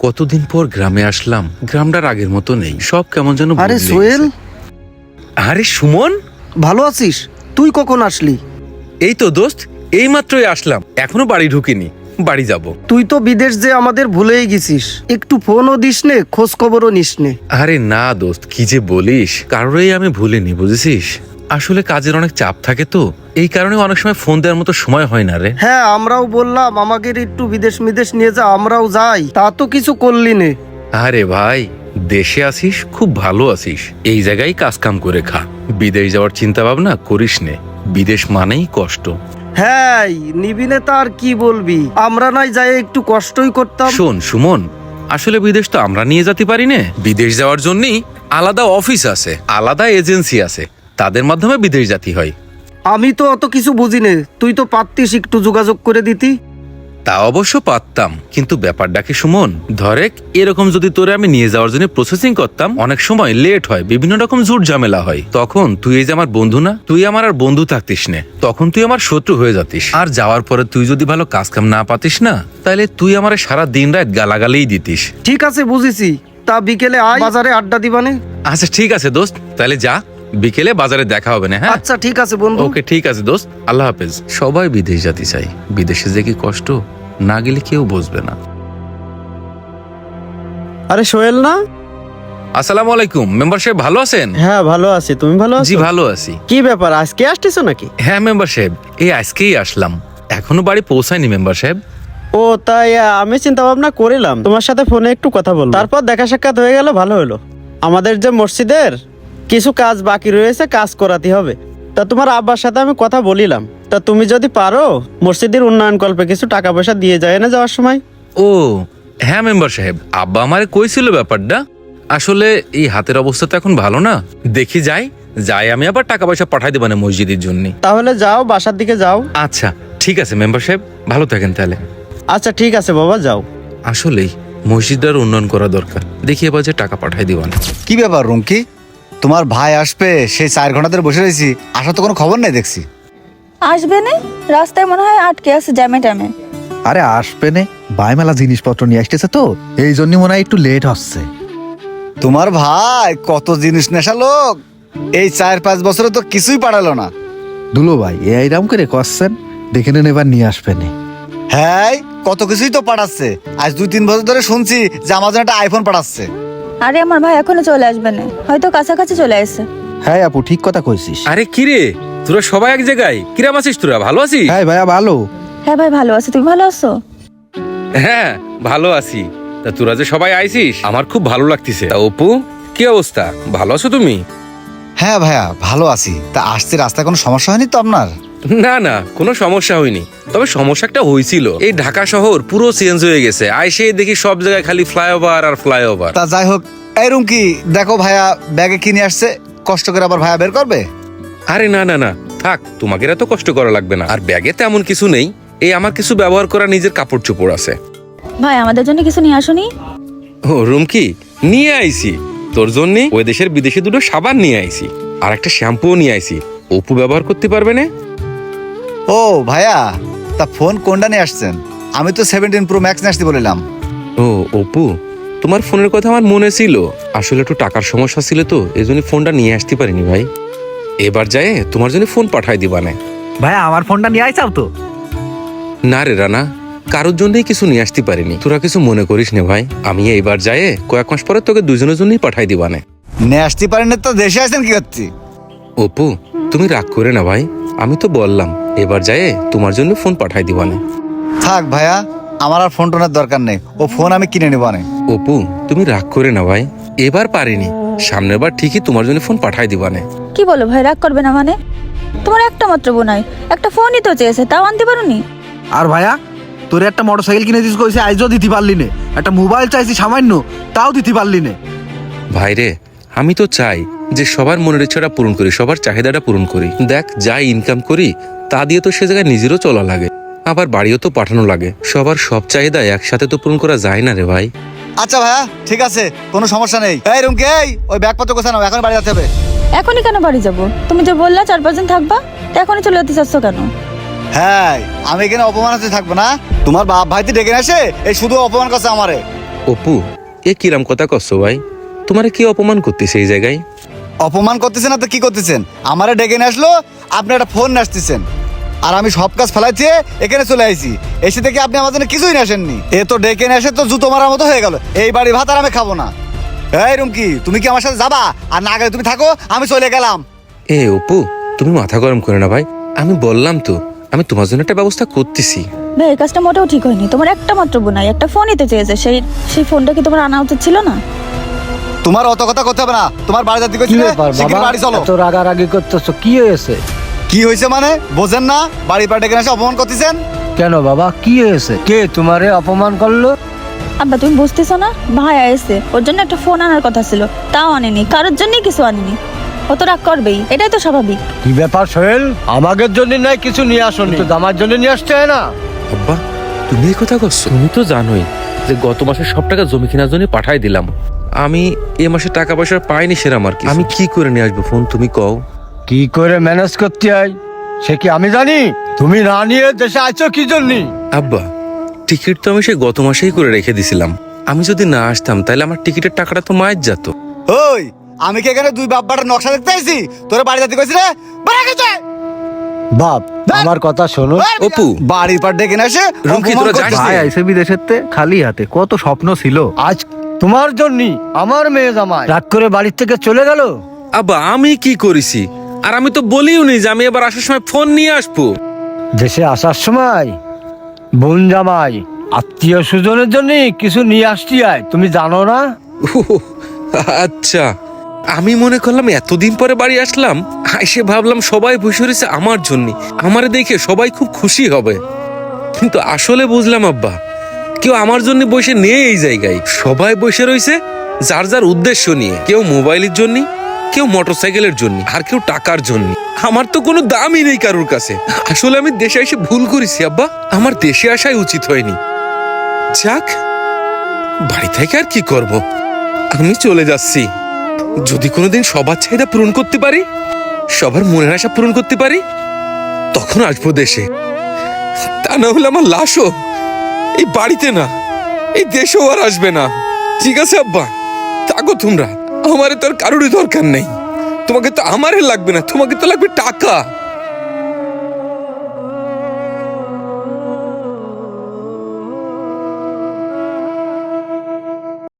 কতদিন পর গ্রামে আসলাম গ্রামটার আগের মতো নেই। সব কেমন যেন আরে বদলে সোহেল। গেছে। আরে সুমন? ভালো আছিস? তুই কখন আসলি? এই তো দোস্ত এই মাত্রই আসলাম। এখনও বাড়ি ঢুকিনি বাড়ি যাব। তুই তো বিদেশ যে আমাদের ভুলেই গেছিস। একটু ফোনও দিস নে খোঁজ খবরও নিস নে। আরে না দোস্ত কি যে বলিস? কারোরই আমি ভুলিনি বুঝেছিস? আসলে কাজের অনেক চাপ থাকে তো। এই কারণে অনেক সময় ফোন দেওয়ার মতো সময় হয় না রে। হ্যাঁ আমরাও বললাম আমাকে একটু বিদেশ বিদেশ নিয়ে যা আমরাও যাই। তা তো কিছু করলি নে। আরে ভাই দেশে আসিস খুব ভালো আছিস। এই জায়গায় কাজ কাম করে খা। বিদেশ যাওয়ার চিন্তা ভাবনা করিস নে। বিদেশ মানেই কষ্ট। হ্যাঁ নিবিনে তার কি বলবি? আমরা নাই যাই একটু কষ্টই করতাম। শোন সুমন আসলে বিদেশ তো আমরা নিয়ে যেতে পারি না। বিদেশ যাওয়ার জন্যই আলাদা অফিস আছে আলাদা এজেন্সি আছে। তাদের মাধ্যমে বিদেশ জাতি হয়। আমি তো অত কিছু বুঝি নে তুই তো পারতিস একটু যোগাযোগ করে দিতি। তা অবশ্য পারতাম কিন্তু ব্যাপারটা কি সুমন? ধরেক এরকম যদি তোরে আমি নিয়ে যাওয়ার জন্য প্রসেসিং করতাম অনেক সময় লেট হয় বিভিন্ন রকম জুট ঝামেলা হয়। তখন তুই এই যে আমার বন্ধু না তুই আমার আর বন্ধু থাকতিস না। তখন তুই আমার শত্রু হয়ে যাতিস। আর যাওয়ার পরে তুই যদি ভালো কাজ কাম না পাতিস না তাহলে তুই আমার সারা দিন রাত গালাগালেই দিতিস। ঠিক আছে বুঝেছি। তা বিকেলে আয় বাজারে আড্ডা দিবানে। আচ্ছা ঠিক আছে দোস্ত। তাহলে যা। বিকেলে বাজারে দেখা হবে না হ্যাঁ? আচ্ছা ঠিক আছে বন্ধু। ওকে ঠিক আছে দোস্ত। আল্লাহ হাফেজ। সবাই বিদেশ যেতে চাই বিদেশে যে কি কষ্ট না গেলে কেউ বুঝবে না। আরে সোহেল না? আসসালামু আলাইকুম। মেম্বারশিপ ভালো আছেন? হ্যাঁ ভালো আছি। তুমি ভালো আছো? জি ভালো আছি। কি ব্যাপার আজকে আসতেছো নাকি? হ্যাঁ মেম্বার সাহেব এই আজকেই আসলাম। এখনও বাড়ি পৌঁছায়নি মেম্বার সাহেব। ও তাই আমি চিন্তা ভাবনা করিলাম। তোমার সাথে ফোনে একটু কথা বলব। তারপর দেখা সাক্ষাৎ হয়ে গেল ভালো হলো। আমাদের যে মসজিদের কিছু কাজ বাকি রয়েছে কাজ করাতে হবে। তা তোমার আব্বার সাথে আমি কথা বলিলাম। তা তুমি যদি পারো মসজিদের উন্নয়ন কল্পে কিছু টাকা পয়সা দিয়ে যায় না যাওয়ার সময়। ও হ্যাঁ মেম্বার সাহেব আব্বা আমারে কইছিল ব্যাপারটা। আসলে এই হাতের অবস্থা তো এখন ভালো না। দেখি যাই যাই আমি আবার টাকা পয়সা পাঠাই দেবানে মসজিদের জন্য। তাহলে যাও বাসার দিকে যাও। আচ্ছা ঠিক আছে মেম্বার সাহেব ভালো থাকেন তাহলে। আচ্ছা ঠিক আছে বাবা যাও। আসলেই মসজিদটার উন্নয়ন করা দরকার। দেখি এবার যে টাকা পাঠাই দিবানে কি ব্যাপার রুমকি? তোমার ভাই আসবে সেই চার ঘণ্টা ধরে বসে রয়েছি। আসার তো কোনো খবর নেই দেখছি। আসবে না? রাস্তায় মনে হয় আটকে আছে জ্যামে ট্যামে আরে আসবে নে। বাইমেলা জিনিসপত্র নিয়ে আসতেছে তো এই জন্য মনে হয় একটু লেট হচ্ছে তোমার ভাই কত জিনিস নেশা লোক। এই চার পাঁচ বছরে তো কিছুই পাঠালো না। দুলো ভাই এইরাম করে করছেন। দেখে নেন এবার নিয়ে আসবে নে। হ্যাঁ কত কিছুই তো পাঠাচ্ছে। আজ দুই তিন বছর ধরে শুনছি যে আমার জন্য একটা আইফোন পাঠাচ্ছে। আরে আমার ভাই এখনও চলে আসবে না। হয়তো কাছাকাছি চলে আসছে। হ্যাঁ আপু ঠিক কথা কইছিস। আরে কিরে তোরা সবাই এক জায়গায়? কিরাম আছিস তোরা? ভালো আছিস? হ্যাঁ ভাইয়া ভালো। হ্যাঁ ভাই ভালো আছে। তুমি ভালো আছো? হ্যাঁ ভালো আছি। তা তোরা যে সবাই আইছিস আমার খুব ভালো লাগতিছে। তা অপু কি অবস্থা? ভালো আছো তুমি? হ্যাঁ ভাইয়া ভালো আছি। তা আসতে রাস্তায় কোনো সমস্যা হয়নি তো আপনার? না না কোনো সমস্যা হয়নি। তবে সমস্যা একটা হয়েছিল এই ঢাকা শহর পুরো চেঞ্জ হয়ে গেছে। আইসে দেখি সব জায়গায় খালি ফ্লাইওভার আর ফ্লাইওভার তা যাই হোক এই রুমকি দেখো ভাইয়া ব্যাগে কিনে আসছে? কষ্ট করে আবার ভাইয়া বের করবে? আরে না না না থাক তোমাকে এত কষ্ট করা লাগবে না। আর ব্যাগে তেমন কিছু নেই। এই আমার কিছু ব্যবহার করা নিজের কাপড় চোপড় আছে। ভাই আমাদের জন্য কিছু নিয়ে আসোনি? ও রুম কি? নিয়ে আইছি তোর জন্য ওই দেশের বিদেশি দুটো সাবান নিয়ে আইছি আর একটা শ্যাম্পুও নিয়ে আইছি অপু ব্যবহার করতে পারবে না? ও ভাইয়া তা ফোন কোনটা নিয়ে আসছেন? আমি তো সেভেন্টিন প্রো ম্যাক্স নিয়ে আসতে বলিলাম। ও অপু তোমার ফোনের কথা আমার মনে ছিল। আসলে একটু টাকার সমস্যা ছিল তো এই জন্য ফোনটা নিয়ে আসতে পারিনি ভাই। এবার যায় তোমার জন্য ফোন পাঠাই দিবানে ভাইয়া আমার ফোনটা নিয়ে আইসাও তো। না রে রানা কারোর জন্যই কিছু নিয়ে আসতে পারিনি। তোরা কিছু মনে করিস না ভাই। আমি এইবার যায় কয়েক মাস পরে তোকে দুজনের জন্যই পাঠাই দিবানে নিয়ে আসতে পারেন তো দেশে আসেন কি করছি অপু তুমি রাগ করে না ভাই আমি তো বললাম এবার যায় তোমার জন্য ফোন পাঠাই দিবানে। থাক ভাইয়া আমার আর ফোন টোনের দরকার নেই ও ফোন আমি কিনে নেব না অপু তুমি রাগ করে না ভাই এবার পারিনি সামনের বার ঠিকই তোমার জন্য ফোন পাঠাই দিবানে। কি বলো ভাই রাগ করবে না মানে? তোমার একটা মাত্র বোনাই একটা ফোনই তো চেয়েছে তাও আনতে পারোনি? আর ভাইয়া তোর একটা মোটরসাইকেল কিনে দিস কইছে আইজও দিতে পারলি নে। একটা মোবাইল চাইছি সামান্য তাও দিতে পারলি নে। ভাই রে আমি তো চাই যে সবার মনের ইচ্ছাটা পূরণ করি সবার চাহিদাটা পূরণ করি। দেখ যা ইনকাম করি তা দিয়ে তো সে জায়গায় নিজেরও চলা লাগে আবার বাড়িও তো পাঠানো লাগে। সবার সব চাহিদা একসাথে তো পূরণ করা যায় না রে ভাই। আচ্ছা ভাইয়া ঠিক আছে কোনো সমস্যা নেই। এই রুমকি এই ওই ব্যাগপত্র কোথায় নাও এখন বাড়ি যেতে হবে। এখনই কেন বাড়ি যাব? তুমি যে বললা চার পাঁচ দিন থাকবা তা এখনই চলে যেতে চাচ্ছ কেন? হ্যাঁ আমি এখানে অপমান হতে থাকব না। তোমার বাপ ভাইতে ডেকে আসে এই শুধু অপমান করছে আমারে। অপু এ কিরাম কথা কচ্ছ ভাই? তোমারে কি অপমান করতেছে এই জায়গায়? অপমান করতেছেন না তো কি করতেছেন? আমারে ডেকে নিয়ে আসলো আপনি একটা ফোন নিয়ে আসতেছেন। আর আমি সব কাজ ফেলাইছি এখানে চলে আইছি। এসে থেকে আপনি আমার জন্য কিছুই নিয়ে আসেননি। এ তো ডেকে নিয়ে আসে তো জুতো মারার মতো হয়ে গেল। এই বাড়ি ভাত আর আমি খাব না। এই রুমকি তুমি কি আমার সাথে যাবা? আর না গেলে তুমি থাকো আমি চলে গেলাম। এ অপু তুমি মাথা গরম করে না ভাই। আমি বললাম তো আমি তোমার জন্য একটা ব্যবস্থা করতেছি। ভাই এই কাজটা মোটেও ঠিক হয়নি। তোমার একটা মাত্র বোনাই একটা ফোন নিতে চেয়েছে। সেই সেই ফোনটা কি তোমার আনা উচিত ছিল না? তোমার অত কথা করতে হবে না। তোমার বাড়ি যাতে কি ব্যাপার বাবা? বাড়ি চলো। এত রাগারাগি করতেছো কি হয়েছে? কি হয়েছে মানে? বোঝেন না বাড়ি পা ডেকে নিয়ে এসে অপমান করতেছেন? কেন বাবা? কি হয়েছে? কে তোমারে অপমান করল? আব্বা তুমি বুঝতেছো না? ভাই এসে ওর জন্য একটা ফোন আনার কথা ছিল তাও আনেনি। কারোর জন্যই কিছু আনেনি। ও তো রাগ করবেই এটাই তো স্বাভাবিক। কি ব্যাপার সোহেল? আমাদের জন্য নাই কিছু নিয়ে আসনি। তো আমার জন্য নিয়ে আসতে হয় না। আব্বা তুমি এই কথা করছ? তুমি তো জানোই যে গত মাসে সব টাকা জমি কেনার জন্য পাঠাই দিলাম। আমি এ মাসে টাকা পয়সা পাইনি সেরা আমার আমি কি করে নিয়ে আসব ফোন তুমি কও। কি করে ম্যানেজ করতে হয়? সে কি আমি জানি? তুমি না নিয়ে দেশে আছো কি জন্য? আব্বা টিকিট তো আমি সে গত মাসেই করে রেখে দিছিলাম। আমি যদি না আসতাম তাহলে আমার টিকিটের টাকাটা তো মায়ের যেত ওই আমি কি এখানে দুই বাপ বাটার নকশা দেখতে আইছি? তোর বাড়ি যাতে কইছি রে? বাড়ি গেছে! বাপ আমার কথা শোনো। অপু বাড়ির পর ডেকে নিয়ে এসে রুমকি, তোরা যাস। নে। আইসে বিদেশের খালি হাতে। কত স্বপ্ন ছিল। আজ তোমার জন্য আমার মেয়ে জামাই। রাগ করে বাড়ির থেকে চলে গেল? আব্বা আমি কি করেছি? আর আমি তো বলিও নি যে আমি এবার আসার সময় ফোন নিয়ে আসব। দেশে আসার সময় বোন জামাই আত্মীয় স্বজনের জন্য কিছু নিয়ে আসতে আয়। তুমি জানো না? আচ্ছা। আমি মনে করলাম এতদিন পরে বাড়ি আসলাম এসে ভাবলাম সবাই বসে রয়েছে আমার জন্য আমার দেখে সবাই খুব খুশি হবে। কিন্তু আসলে বুঝলাম আব্বা কেউ আমার জন্য বসে নেই এই জায়গায়। সবাই বসে রয়েছে যার যার উদ্দেশ্য নিয়ে। কেউ মোবাইলের জন্য, কেউ মোটরসাইকেলের জন্য, আর কেউ টাকার জন্য। আমার তো কোনো দামই নেই কারোর কাছে। আসলে আমি দেশে এসে ভুল করেছি, আব্বা। আমার দেশে আসাই উচিত হয়নি। যাক, বাড়ি থেকে আর কি করব? আমি চলে যাচ্ছি। যদি কোনোদিন সবার চাহিদা পূরণ করতে পারি, সবার মনের আশা পূরণ করতে পারি, তখন আসব দেশে। তা না হলে আমার লাশও। এই বাড়িতে না, এই দেশেও আর আসবে না। ঠিক আছে আব্বা, থাকো তোমরা। আমারে তো আর কারোরই দরকার নেই। তোমাকে তো আমারে লাগবে না, তোমাকে তো লাগবে টাকা।